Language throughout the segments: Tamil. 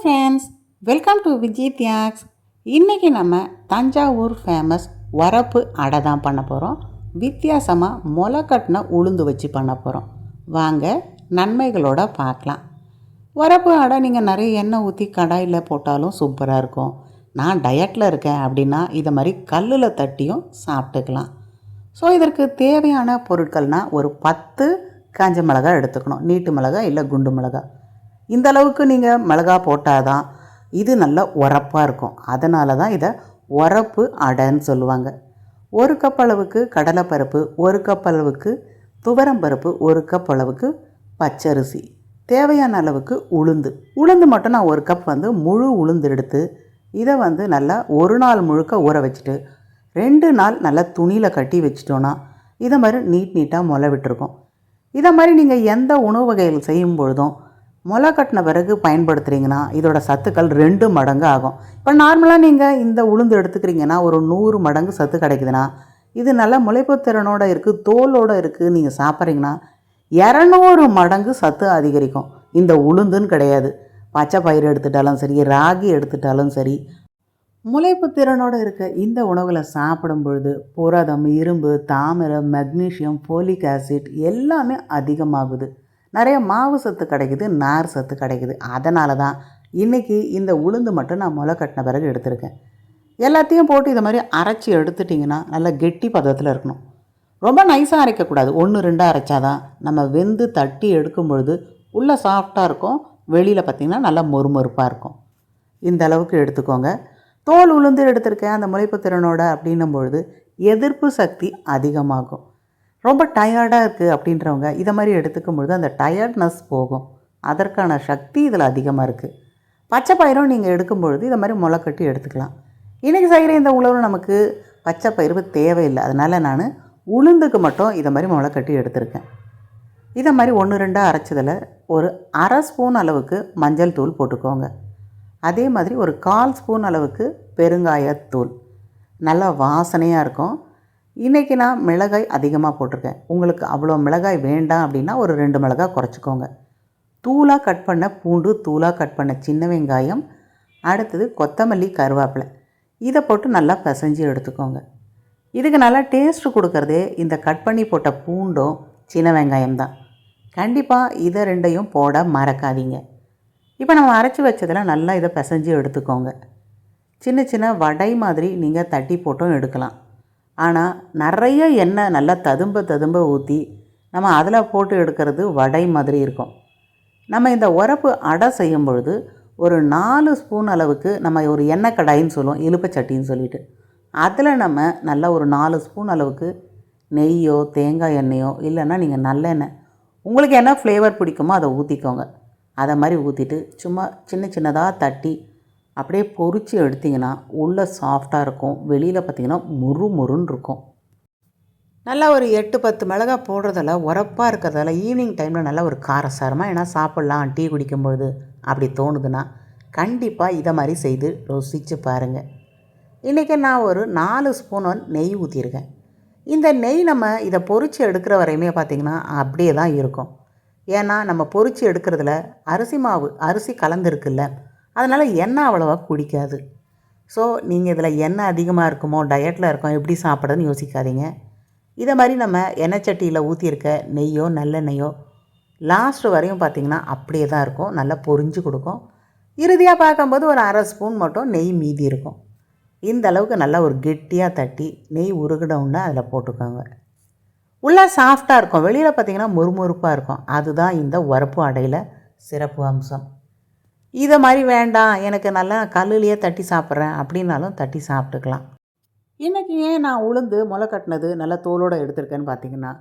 ஃப்ரெண்ட்ஸ் வெல்கம் டு விஜய் தியாக்ஸ் இன்றைக்கி நம்ம தஞ்சாவூர் ஃபேமஸ் வரப்பு அடை தான் பண்ண போகிறோம் வித்தியாசமாக முளை கட்டின உளுந்து வச்சு பண்ண போகிறோம் வாங்க நன்மைகளோட பார்க்கலாம். வரப்பு அடை நீங்கள் நிறைய எண்ணெய் ஊற்றி கடாயில் போட்டாலும் சூப்பராக இருக்கும். நான் டயட்டில் இருக்கேன் அப்படின்னா இதை மாதிரி கல்லில் தட்டியும் சாப்பிட்டுக்கலாம். ஸோ இதற்கு தேவையான பொருட்கள்னால் ஒரு பத்து காஞ்ச மிளகா எடுத்துக்கணும். நீட்டு மிளகா இல்லை குண்டு மிளகா இந்த அளவுக்கு நீங்கள் மிளகா போட்டால் தான் இது நல்ல உரப்பாக இருக்கும். அதனால தான் இதை உரப்பு அடைன்னு சொல்லுவாங்க. ஒரு கப் அளவுக்கு கடலைப்பருப்பு ஒரு கப் அளவுக்கு துவரம்பருப்பு ஒரு கப் அளவுக்கு பச்சரிசி. தேவையான அளவுக்கு உளுந்து. உளுந்து மட்டும் நான் ஒரு கப் வந்து முழு உளுந்து எடுத்து இதை வந்து நல்லா ஒரு நாள் முழுக்க ஊற வச்சுட்டு ரெண்டு நாள் நல்லா துணியில் கட்டி வச்சிட்டோன்னா இதை மாதிரி நீட் நீட்டாக முளை விட்டுருக்கோம் இதை மாதிரி நீங்கள் எந்த உணவு வகைகள் செய்யும் பொழுதும் முளை கட்டின பிறகு பயன்படுத்துகிறீங்கன்னா இதோட சத்துக்கள் ரெண்டு மடங்கு ஆகும். இப்போ நார்மலாக நீங்கள் இந்த உளுந்து எடுத்துக்கிறீங்கன்னா ஒரு நூறு மடங்கு சத்து கிடைக்குதுன்னா இது நல்லா முளைப்பு திறனோடு இருக்குது தோலோடு இருக்குது நீங்கள் சாப்பிட்றீங்கன்னா இரநூறு மடங்கு சத்து அதிகரிக்கும். இந்த உளுந்துன்னு கிடையாது. பச்சை பயிறு எடுத்துட்டாலும் சரி ராகி எடுத்துட்டாலும் சரி முளைப்பு திறனோடு இருக்க இந்த உணவுகளை சாப்பிடும் பொழுது புரதம் இரும்பு தாமிரம் மெக்னீஷியம் ஃபோலிக் ஆசிட் எல்லாமே அதிகமாகுது. நிறைய மாவு சத்து கிடைக்குது நார் சத்து கிடைக்குது. அதனால தான் இன்றைக்கி இந்த உளுந்து மட்டும் நான் முளை கட்டின பிறகு எடுத்திருக்கேன். எல்லாத்தையும் போட்டு இதை மாதிரி அரைச்சி எடுத்துட்டிங்கன்னா நல்லா கெட்டி பதத்தில் இருக்கணும். ரொம்ப நைஸாக அரைக்கக்கூடாது. ஒன்று ரெண்டாக அரைச்சாதான் நம்ம வெந்து தட்டி எடுக்கும் பொழுது உள்ளே சாஃப்டாக இருக்கும். வெளியில் பார்த்திங்கன்னா நல்லா மொறுமொறுப்பாக இருக்கும். இந்த அளவுக்கு எடுத்துக்கோங்க. தோல் உளுந்து எடுத்திருக்கேன். அந்த முளைப்பு திறனோட அப்படின்னும் பொழுது எதிர்ப்பு சக்தி அதிகமாகும். ரொம்ப டயர்டாக இருக்குது அப்படின்றவங்க இதை மாதிரி எடுத்துக்கும் பொழுது அந்த டயர்ட்னஸ் போகும். அதற்கான சக்தி இதில் அதிகமாக இருக்குது பச்சை பயிரும் நீங்கள் எடுக்கும் பொழுது இதை மாதிரி முளை கட்டி எடுத்துக்கலாம். இன்றைக்கி செய்கிற இந்த உழவு நமக்கு பச்சை பயிறு தேவையில்லை. அதனால் நான் உளுந்துக்கு மட்டும் இதை மாதிரி முளை கட்டி எடுத்திருக்கேன். இதை மாதிரி ஒன்று ரெண்டாக அரைச்சதில் ஒரு அரை ஸ்பூன் அளவுக்கு மஞ்சள் தூள் போட்டுக்கோங்க. அதே மாதிரி ஒரு கால் ஸ்பூன் அளவுக்கு பெருங்காயத்தூள். நல்லா வாசனையாக இருக்கும். இன்றைக்கி நான் மிளகாய் அதிகமாக போட்டிருக்கேன். உங்களுக்கு அவ்வளோ மிளகாய் வேண்டாம் அப்படின்னா ஒரு ரெண்டு மிளகாய் குறைச்சிக்கோங்க. தூளாக கட் பண்ண பூண்டு தூளாக கட் பண்ண சின்ன வெங்காயம் அடுத்தது கொத்தமல்லி கருவேப்பிலை. இதை போட்டு நல்லா பிசைஞ்சு எடுத்துக்கோங்க. இதுக்கு நல்லா டேஸ்ட்டு கொடுக்குறதே இந்த கட் பண்ணி போட்ட பூண்டும் சின்ன வெங்காயம் தான். கண்டிப்பாக இதை ரெண்டையும் போட மறக்காதீங்க. இப்போ நம்ம அரைச்சி வச்சதில் நல்லா இதை பிசைஞ்சு எடுத்துக்கோங்க. சின்ன சின்ன வடை மாதிரி நீங்கள் தட்டி போட்டும் எடுக்கலாம். ஆனால் நிறைய எண்ணெய் நல்லா ததும்ப ததும்ப ஊற்றி நம்ம அதில் போட்டு எடுக்கிறது வடை மாதிரி இருக்கும். நம்ம இந்த உரப்பு அடை செய்யும் பொழுது ஒரு நாலு ஸ்பூன் அளவுக்கு நம்ம ஒரு எண்ணெய் கடாயின்னு சொல்லுவோம் இலுப்பச்சட்டின்னு சொல்லிட்டு. அதில் நம்ம நல்லா ஒரு நாலு ஸ்பூன் அளவுக்கு நெய்யோ தேங்காய் எண்ணெயோ இல்லைன்னா நீங்கள் நல்லெண்ணெய் உங்களுக்கு என்ன ஃப்ளேவர் பிடிக்குமோ அதை ஊற்றிக்கோங்க அதை மாதிரி ஊற்றிட்டு சும்மா சின்ன சின்னதாக தட்டி அப்படியே பொரித்து எடுத்திங்கன்னா உள்ளே சாஃப்டாக இருக்கும். வெளியில் பார்த்திங்கன்னா முறு முறுன்னு இருக்கும். நல்லா ஒரு எட்டு பத்து மிளகாய் போடுறதால உரப்பாக இருக்கிறதால ஈவினிங் டைமில் நல்லா ஒரு காரசாரமாக ஏன்னா சாப்பிட்லாம் டீ குடிக்கும்பொழுது அப்படி தோணுதுன்னா கண்டிப்பாக இதை மாதிரி செய்து ருசித்து பாருங்கள் இன்றைக்கி நான் ஒரு நாலு ஸ்பூன் நெய் ஊற்றிருக்கேன் இந்த நெய் நம்ம இதை பொரித்து எடுக்கிற வரையுமே பார்த்திங்கன்னா அப்படியே தான் இருக்கும். ஏன்னா நம்ம பொரித்து எடுக்கிறதுல அரிசி மாவு அரிசி கலந்துருக்குல்ல அதனால் எண்ணெய் அவ்வளோவா குடிக்காது. ஸோ நீங்கள் இதில் எண்ணெய் அதிகமாக இருக்குமோ டயட்டில் இருக்கோம் எப்படி சாப்பிடணும்னு யோசிக்காதீங்க. இதை மாதிரி நம்ம எண்ணெய் சட்டியில் ஊற்றியிருக்க நெய்யோ நல்லெண்ணெயோ லாஸ்ட் வரையும் பார்த்திங்கன்னா அப்படியே தான் இருக்கும். நல்லா பொரிஞ்சு கொடுக்கும். இறுதியாக பார்க்கும்போது ஒரு அரை ஸ்பூன் மட்டும் நெய் மீதி இருக்கும். இந்த அளவுக்கு நல்லா ஒரு கெட்டியாக தட்டி நெய் உருகிடவுன்னு அதில் போட்டுக்கோங்க. உள்ளே சாஃப்டாக இருக்கும். வெளியில் பார்த்திங்கன்னா முறுமுறுப்பாக இருக்கும். அதுதான் இந்த உரப்பு அடையில் சிறப்பு அம்சம். இதை மாதிரி வேண்டாம் எனக்கு நல்லா கல்லுலேயே தட்டி சாப்பிட்றேன் அப்படின்னாலும் தட்டி சாப்பிட்டுக்கலாம். இன்றைக்கி ஏன் நான் உளுந்து முளை கட்டினது நல்லா தோலோடு எடுத்திருக்கேன்னு பார்த்தீங்கன்னா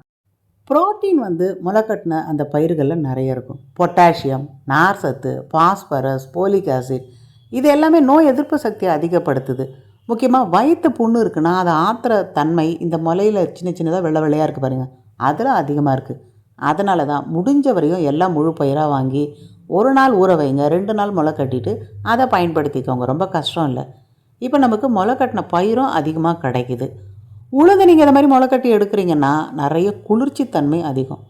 புரோட்டீன் வந்து முளை கட்டின அந்த பயிர்களில் நிறைய இருக்கும். பொட்டாசியம் நார் சத்து பாஸ்பரஸ் போலிக் ஆசிட் இது எல்லாமே நோய் எதிர்ப்பு சக்தியை அதிகப்படுத்துது. முக்கியமாக வயிற்று புண்ணு இருக்குன்னா அதை ஆத்திர தன்மை இந்த முலையில் சின்ன சின்னதாக வெள்ளை வெள்ளையாக இருக்குது பாருங்கள் அதில் அதிகமாக இருக்குது அதனால தான் முடிஞ்ச வரையும் எல்லாம் முழு பயிராக வாங்கி ஒரு நாள் ஊற வைங்க ரெண்டு நாள் முளை கட்டிட்டு அதை பயன்படுத்திக்கோங்க. ரொம்ப கஷ்டம் இல்லை. இப்போ நமக்கு முளை கட்டின பயிரும் அதிகமாக கிடைக்குது. உளுந்து நீங்கள் இந்த மாதிரி முளை கட்டி எடுக்கிறீங்கன்னா நிறைய குளிர்ச்சி தன்மை அதிகம்.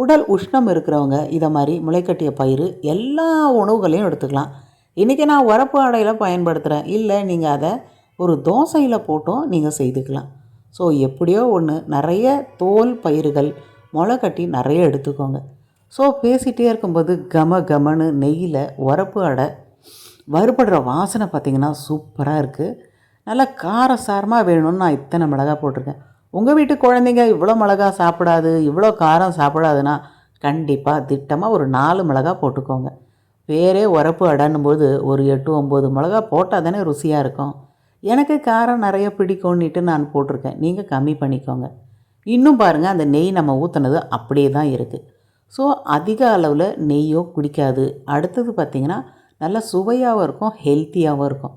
உடல் உஷ்ணம் இருக்கிறவங்க இதை மாதிரி முளைக்கட்டிய பயிர் எல்லா உணவுகளையும் எடுத்துக்கலாம். இன்றைக்கி நான் உரப்பு அடையில் பயன்படுத்துகிறேன் இல்லை நீங்கள் அதை ஒரு தோசையில் போட்டும் நீங்கள் செய்துக்கலாம். ஸோ எப்படியோ ஒன்று நிறைய தோல் பயிர்கள் முளை கட்டி நிறைய எடுத்துக்கோங்க. ஸோ பேசிகிட்டே இருக்கும்போது கம கமன்னு நெய்யில் உரப்பு அடை வறுபடுற வாசனை பார்த்திங்கன்னா சூப்பராக இருக்குது நல்லா காரசாரமாக வேணும்னு நான் இத்தனை மிளகா போட்டிருக்கேன். உங்கள் வீட்டு குழந்தைங்க இவ்வளோ மிளகா சாப்பிடாது இவ்வளோ காரம் சாப்பிடாதுன்னா கண்டிப்பாக திட்டமாக ஒரு நாலு மிளகா போட்டுக்கோங்க. பேரே உரப்பு அடன்னும் போது ஒரு எட்டு ஒம்பது மிளகா போட்டால் தானே ருசியாக இருக்கும். எனக்கு காரம் நிறைய பிடிக்கும்னுட்டு நான் போட்டிருக்கேன். நீங்கள் கம்மி பண்ணிக்கோங்க. இன்னும் பாருங்கள் அந்த நெய் நம்ம ஊற்றுனது அப்படியே தான் இருக்குது ஸோ அதிக அளவில் நெய்யோ குடிக்காது. அடுத்தது பார்த்திங்கன்னா நல்லா சுவையாகவும் இருக்கும் ஹெல்த்தியாகவும் இருக்கும்.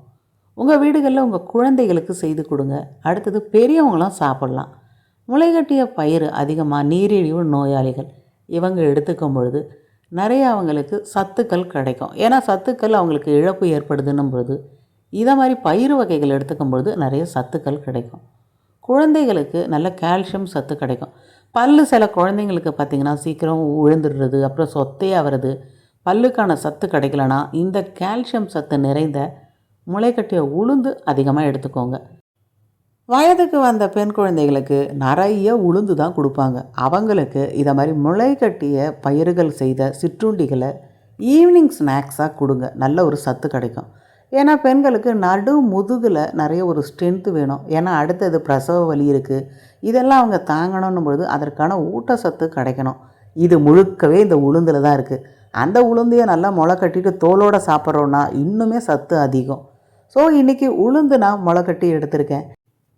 உங்கள் வீடுகளில் உங்கள் குழந்தைகளுக்கு செய்து கொடுங்க. அடுத்தது பெரியவங்களாம் சாப்பிட்லாம். முளைகட்டிய பயிர் அதிகமாக நீரிழிவு நோயாளிகள் இவங்க எடுத்துக்கும் பொழுது நிறைய அவங்களுக்கு சத்துக்கள் கிடைக்கும். ஏன்னா சத்துக்கள் அவங்களுக்கு இழப்பு ஏற்படுதுன்னும் பொழுது இதை மாதிரி பயிர் வகைகள் எடுத்துக்கும் பொழுது நிறைய சத்துக்கள் கிடைக்கும். குழந்தைகளுக்கு நல்ல கால்சியம் சத்து கிடைக்கும். பல்லு சில குழந்தைங்களுக்கு பார்த்திங்கன்னா சீக்கிரம் விழுந்துடுறது அப்புறம் சொத்தையாக வருது பல்லுக்கான சத்து கிடைக்கலனா இந்த கால்சியம் சத்து நிறைந்த முளைக்கட்டிய உளுந்து அதிகமாக எடுத்துக்கோங்க. வயதுக்கு வந்த பெண் குழந்தைகளுக்கு நிறைய உளுந்து தான் கொடுப்பாங்க. அவங்களுக்கு இதை மாதிரி முளைக்கட்டிய பயிர்கள் செய்த சிற்றுண்டிகளை ஈவினிங் ஸ்நாக்ஸாக கொடுங்க. நல்ல ஒரு சத்து கிடைக்கும். ஏன்னா பெண்களுக்கு நடு முதுகில் நிறைய ஒரு ஸ்ட்ரென்த்து வேணும். ஏன்னா அடுத்தது பிரசவ வலி இருக்குது இதெல்லாம் அவங்க தாங்கணும் பொழுது அதற்கான ஊட்டச்சத்து கிடைக்கணும். இது முழுக்கவே இந்த உளுந்தில் தான் இருக்குது அந்த உளுந்தையை நல்லா முளை கட்டிட்டு தோலோடு சாப்பிட்றோன்னா இன்னுமே சத்து அதிகம். ஸோ இன்றைக்கி உளுந்து நான் முளை கட்டி எடுத்திருக்கேன்.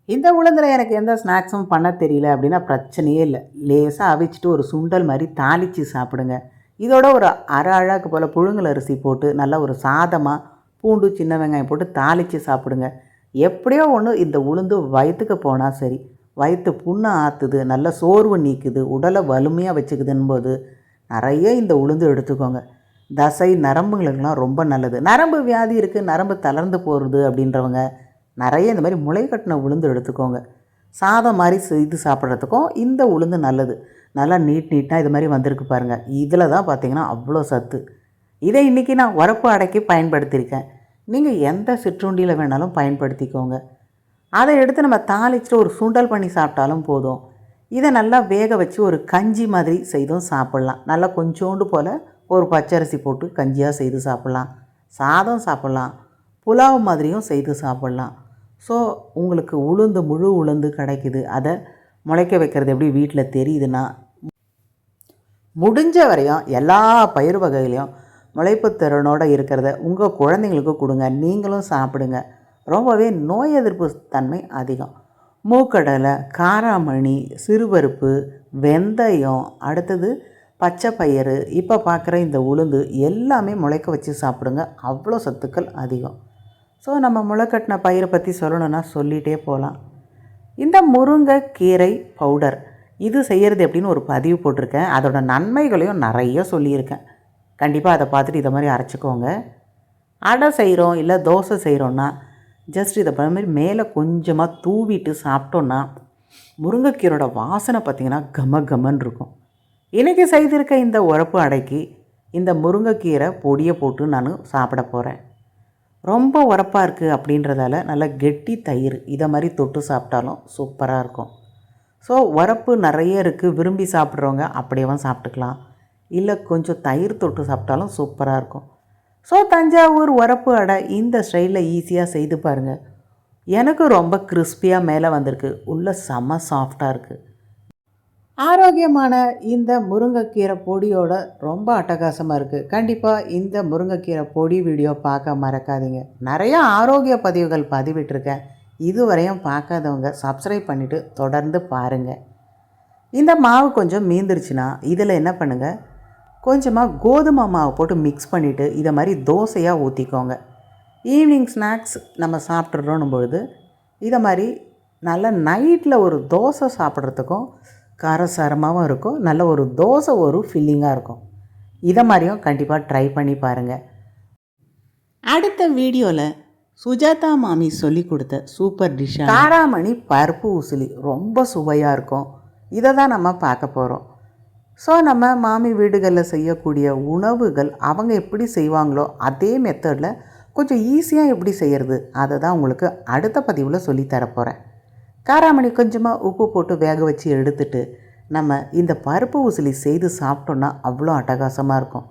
இந்த உளுந்தில் எனக்கு எந்த ஸ்நாக்ஸும் பண்ண தெரியல அப்படின்னா பிரச்சனையே இல்லை. லேசாக அவிச்சிட்டு ஒரு சுண்டல் மாதிரி தாளித்து சாப்பிடுங்க. இதோட ஒரு அரை அழகு போல் புழுங்கல் அரிசி போட்டு நல்லா ஒரு சாதமாக பூண்டு சின்ன வெங்காயம் போட்டு தாளித்து சாப்பிடுங்க. எப்படியோ ஒன்று இந்த உளுந்து வயிற்றுக்கு போனால் சரி. வயிற்று புண்ணை ஆற்றுது நல்ல சோர்வு நீக்குது உடலை வலிமையாக வச்சுக்குதுன்னு போது நிறைய இந்த உளுந்து எடுத்துக்கோங்க. தசை நரம்புங்களுக்கெல்லாம் ரொம்ப நல்லது. நரம்பு வியாதி இருக்குது நரம்பு தளர்ந்து போகிறது அப்படின்றவங்க நிறைய இந்த மாதிரி முளை கட்டின உளுந்து எடுத்துக்கோங்க. சாதம் மாதிரி செய்து சாப்பிட்றதுக்கும் இந்த உளுந்து நல்லது. நல்லா நீட் நீட்டாக இது மாதிரி வந்திருக்கு பாருங்கள் இதில் தான் பார்த்தீங்கன்னா அவ்வளோ சத்து. இதை இன்றைக்கி நான் உரப்பு அடைக்கி பயன்படுத்தியிருக்கேன். நீங்கள் எந்த சிற்றுண்டியில் வேணாலும் பயன்படுத்திக்கோங்க. அதை எடுத்து நம்ம தாளிச்சுட்டு ஒரு சுண்டல் பண்ணி சாப்பிட்டாலும் போதும். இதை நல்லா வேக வச்சு ஒரு கஞ்சி மாதிரி செய்தும் சாப்பிட்லாம். நல்லா கொஞ்சோண்டு போல் ஒரு பச்சரிசி போட்டு கஞ்சியாக செய்து சாப்பிட்லாம். சாதம் சாப்பிட்லாம். புலாவ் மாதிரியும் செய்து சாப்பிட்லாம். ஸோ உங்களுக்கு உளுந்து முழு உளுந்து கிடைக்குது. அதை முளைக்க வைக்கிறது எப்படி வீட்டில் தெரியுதுன்னா முடிஞ்ச வரையும் எல்லா பயிர் வகைகளையும் முளைப்புத்திறனோடு இருக்கிறத உங்கள் குழந்தைங்களுக்கு கொடுங்க. நீங்களும் சாப்பிடுங்க. ரொம்பவே நோய் எதிர்ப்பு தன்மை அதிகம். மூக்கடலை காராமணி சிறுபருப்பு வெந்தயம் அடுத்தது பச்சை பயிறு இப்போ பார்க்குற இந்த உளுந்து எல்லாமே முளைக்க வச்சு சாப்பிடுங்க. அவ்வளோ சத்துக்கள் அதிகம். ஸோ நம்ம முளைக்கட்டின பயிரை பற்றி சொல்லணுன்னா சொல்லிகிட்டே போகலாம் இந்த முருங்கைக்கீரை பவுடர் இது செய்கிறது எப்படின்னு ஒரு பதிவு போட்டிருக்கேன். அதோடய நன்மைகளையும் நிறைய சொல்லியிருக்கேன். கண்டிப்பாக அதை பார்த்துட்டு இதை மாதிரி அரைச்சிக்கோங்க. அடை செய்கிறோம் இல்லை தோசை செய்கிறோன்னா ஜஸ்ட் இதை மாதிரி மேலே கொஞ்சமாக தூவிட்டு சாப்பிட்டோன்னா முருங்கைக்கீரோட வாசனை பார்த்திங்கன்னா கம கமன் இருக்கும். இன்றைக்கி செய்திருக்க இந்த உழப்பு அடைக்கு இந்த முருங்கைக்கீரை பொடியை போட்டு நான் சாப்பிட போகிறேன் ரொம்ப உரப்பாக இருக்குது அப்படின்றதால நல்லா கெட்டி தயிர் இதை மாதிரி தொட்டு சாப்பிட்டாலும் சூப்பராக இருக்கும். ஸோ உரப்பு நிறைய இருக்குது விரும்பி சாப்பிட்றவங்க அப்படியேவும் சாப்பிட்டுக்கலாம். இல்லை கொஞ்சம் தயிர் தொட்டு சாப்பிட்டாலும் சூப்பராக இருக்கும். ஸோ தஞ்சாவூர் உரப்பு அடை இந்த ஸ்டைலில் ஈஸியாக செய்து பாருங்கள் எனக்கு ரொம்ப கிறிஸ்பியாக மேலே வந்திருக்கு. உள்ளே செம்ம சாஃப்டாக இருக்குது ஆரோக்கியமான இந்த முருங்கைக்கீரை பொடியோட ரொம்ப அட்டகாசமாக இருக்குது கண்டிப்பாக இந்த முருங்கைக்கீரை பொடி வீடியோ பார்க்க மறக்காதீங்க. நிறையா ஆரோக்கிய பதிவுகள் பதிவிட்டிருக்கேன். இதுவரையும் பார்க்காதவங்க சப்ஸ்கிரைப் பண்ணிவிட்டு தொடர்ந்து பாருங்கள் இந்த மாவு கொஞ்சம் மீந்துருச்சுன்னா இதில் என்ன பண்ணுங்கள் கொஞ்சமாக கோதுமை மாவு போட்டு மிக்ஸ் பண்ணிவிட்டு இதை மாதிரி தோசையாக ஊற்றிக்கோங்க ஈவினிங் ஸ்நாக்ஸ் நம்ம சாப்பிட்றோன்னும் பொழுது இதை மாதிரி நல்ல நைட்டில் ஒரு தோசை சாப்பிட்றதுக்கும் காரசாரமாகவும் இருக்கும். நல்ல ஒரு தோசை ஒரு ஃபில்லிங்காக இருக்கும். இதை மாதிரியும் கண்டிப்பாக ட்ரை பண்ணி பாருங்கள் அடுத்த வீடியோவில் சுஜாதா மாமி சொல்லி கொடுத்த சூப்பர் டிஷ் காராமணி பருப்பு உசிலி ரொம்ப சுவையாக இருக்கும். இதை தான் நம்ம பார்க்க போகிறோம் ஸோ நம்ம மாமி வீடுகளில் செய்யக்கூடிய உணவுகள் அவங்க எப்படி செய்வாங்களோ அதே மெத்தடில் கொஞ்சம் ஈஸியாக எப்படி செய்கிறது அதை தான் உங்களுக்கு அடுத்த பதிவில் சொல்லித் காராமணி கொஞ்சமாக உப்பு போட்டு வேக வச்சு எடுத்துட்டு நம்ம இந்த பருப்பு உசிலி செய்து சாப்பிட்டோன்னா அவ்வளோ அட்டகாசமாக இருக்கும்.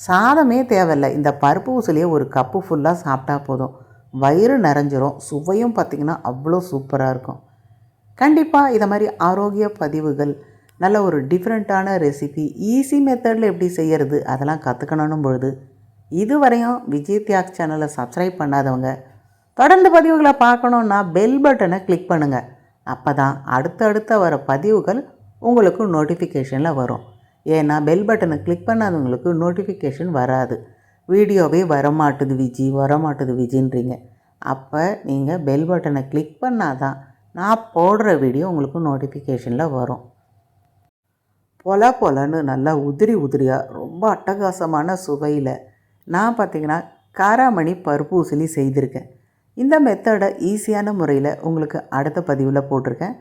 சாதமே தேவையில்லை. இந்த பருப்பு உசிலியை ஒரு கப்பு ஃபுல்லாக சாப்பிட்டா போதும். வயிறு நிறைஞ்சிரும். சுவையும் பார்த்திங்கன்னா அவ்வளோ சூப்பராக இருக்கும். கண்டிப்பாக இதை மாதிரி ஆரோக்கிய பதிவுகள் நல்ல ஒரு டிஃப்ரெண்ட்டான ரெசிபி ஈஸி மெத்தடில் எப்படி செய்கிறது அதெல்லாம் கற்றுக்கணும் பொழுது இதுவரையும் விஜய் தியாக் சேனலை சப்ஸ்கிரைப் பண்ணாதவங்க தொடர்ந்து பதிவுகளை பார்க்கணுன்னா பெல் பட்டனை கிளிக் பண்ணுங்கள் அப்போ தான் அடுத்தடுத்த வர பதிவுகள் உங்களுக்கு நோட்டிஃபிகேஷனில் வரும். ஏன்னா பெல் பட்டனை கிளிக் பண்ணாதவங்களுக்கு நோட்டிஃபிகேஷன் வராது. வீடியோவே வரமாட்டுது விஜி வரமாட்டுது விஜின்றீங்க. அப்போ நீங்கள் பெல் பட்டனை கிளிக் பண்ணாதான் நான் போடுற வீடியோ உங்களுக்கு நோட்டிஃபிகேஷனில் வரும். பொல பொலன்னு நல்லா உதிரி உதிரியாக ரொம்ப அட்டகாசமான சுவையில் நான் பார்த்தீங்கன்னா காராமணி பருப்பு உசிலி செய்திருக்கேன். இந்த மெத்தடை ஈஸியான முறையில் உங்களுக்கு அடுத்த பதிவில் போட்டிருக்கேன்.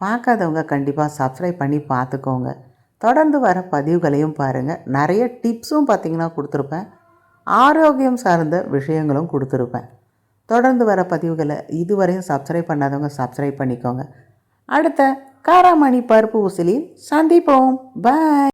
பார்க்காதவங்க கண்டிப்பாக சப்ஸ்கிரைப் பண்ணி பார்த்துக்கோங்க. தொடர்ந்து வர பதிவுகளையும் பாருங்கள் நிறைய டிப்ஸும் பார்த்திங்கன்னா கொடுத்துருப்பேன். ஆரோக்கியம் சார்ந்த விஷயங்களும் கொடுத்துருப்பேன். தொடர்ந்து வர பதிவுகளை இதுவரையும் சப்ஸ்கிரைப் பண்ணாதவங்க சப்ஸ்கிரைப் பண்ணிக்கோங்க. அடுத்த காராமணி பருப்பு உசிலில் சந்திப்போம். பாய்